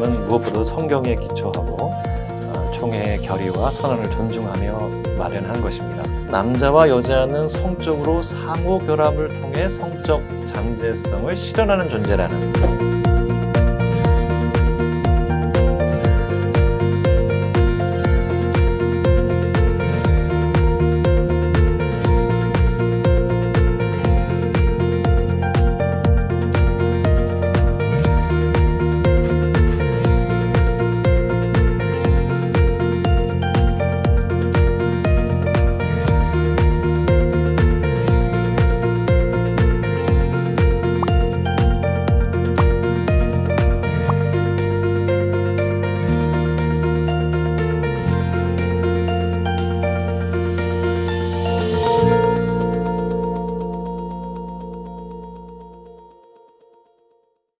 무엇보다 성경에 기초하고 어, 총회의 결의와 선언을 존중하며 마련한 것입니다. 남자와 여자는 성적으로 상호 결합을 통해 성적 장제성을 실현하는 존재라는